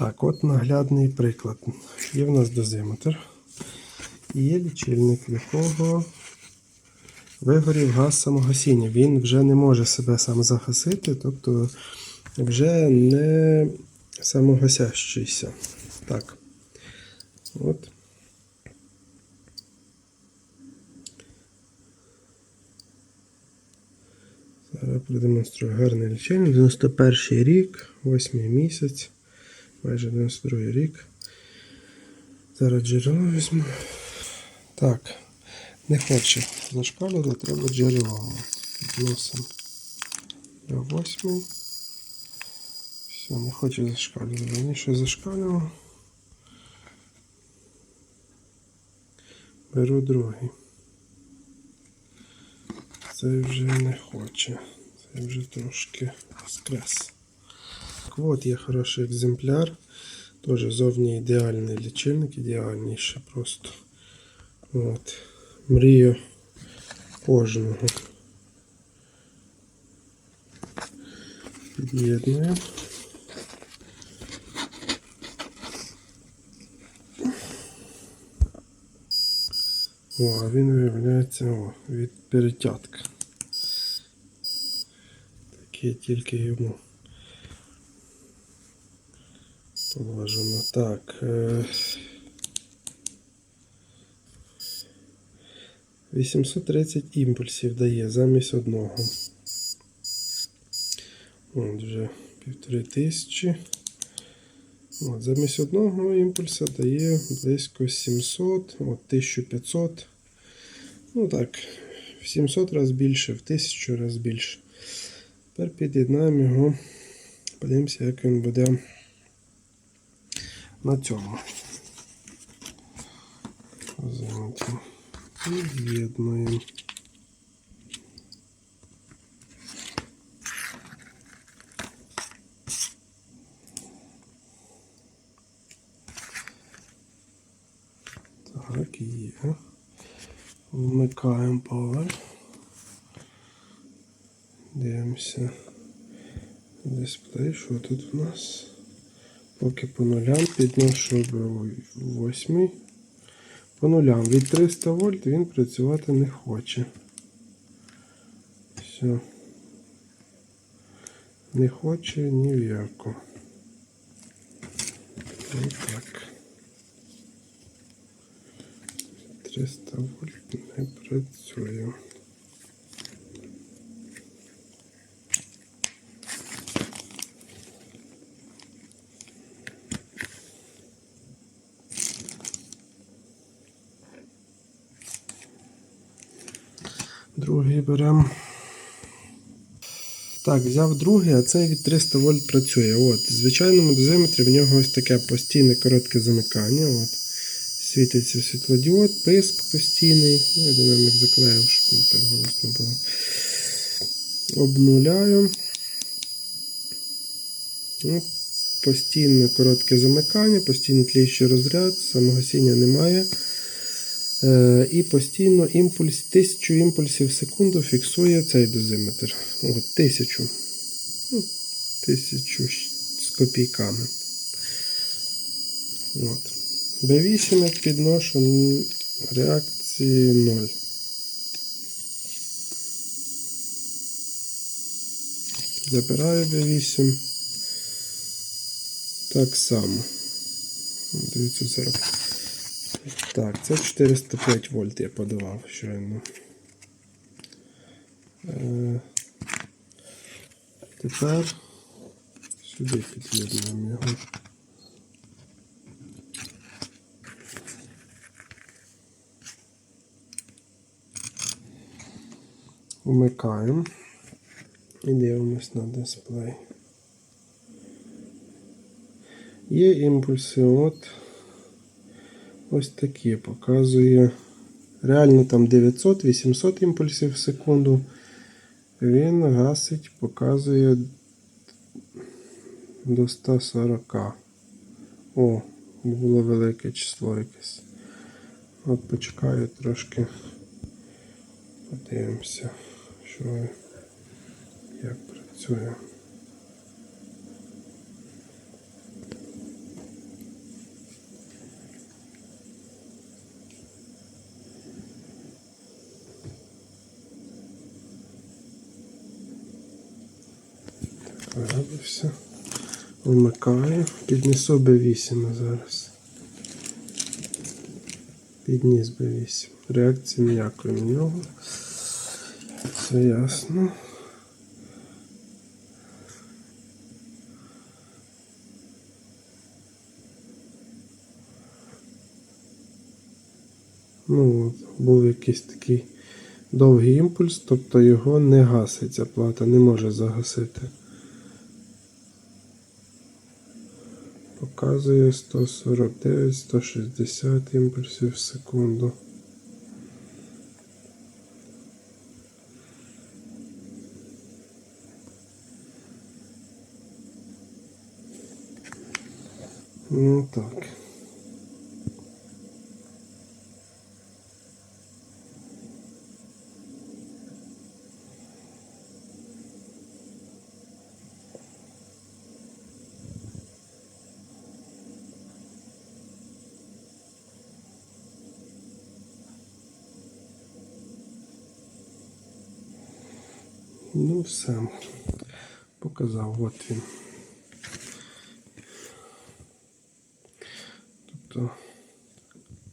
Так, от наглядний приклад. Є в нас дозиметр. Є лічильник, в якого вигорів газ самогасіння. Він вже не може себе сам загасити, тобто вже не самогасящийся. Так. От. Зараз продемонструю гарний лічильник. 91 рік, 8 місяць, майже 92 рік. Зараз джерело візьму. Так, не хоче зашкалювати, треба джерело. Відносимо до 8. Все, не хоче зашкалювати. Раніше зашкалював. Беру другий. Це вже не хоче. Це вже трошки скрес. Так от є хороший екземпляр. Теж зовні ідеальний лічильник, ідеальніше просто. От. Мрію кожного. Під'єднуємо. О, а він виявляється о, від перетятка. Таке тільки йому положено. Так. Е... 830 імпульсів дає замість одного. От вже півтори тисячі. От, замість одного імпульса дає близько 700, от 1500. Ну так, в 700 разів більше, в 1000 разів більше. Тепер під'єднаємо його. Подивимося, як він буде на цьому. Замки. Під'єднуємо. Так, є. Вмикаємо power. Дивимося. Дисплей, що тут у нас? Поки по нулям підношу 8. По нулям. Від 300 вольт він працювати не хоче. Все. Не хоче ні в яку. Ось так. 300 вольт не працює. Другий беремо. Так, взяв другий, а цей від 300 вольт працює. От, в звичайному дозиметрі в нього ось таке постійне коротке замикання. От. Світиться світлодіод, писк постійний. Ну, я динамік заклеїв, щоб не так голосно було. Обнуляю. От, постійне коротке замикання, постійний тліючий розряд, самогасіння немає. Е, і постійно імпульс, 1000 імпульсів в секунду фіксує цей дозиметр. От, 1000. Ну, 1000 з копійками. От. B8 як підношу реакції 0. Забираю B8. Так само. 940. Так, це 405 вольт я подавав щойно. Е, тепер сюди під'єднуємо його. Вмикаємо і дивимось на дисплей. Є імпульси, от ось такі показує. Реально там 900-800 імпульсів в секунду. Він гасить, показує до 140. О, було велике число якесь. От почекаю трошки. Подивимося, що як працює. Виробився. Вмикаю. Піднесу B8 зараз. Підніс B8. Реакції ніякої на нього. Все ясно. Ну, от, був якийсь такий довгий імпульс, тобто його не гасить ця плата, не може загасити. Показує 149-160 імпульсів в секунду. Ну так. Ну, все. Показав, от він. Тобто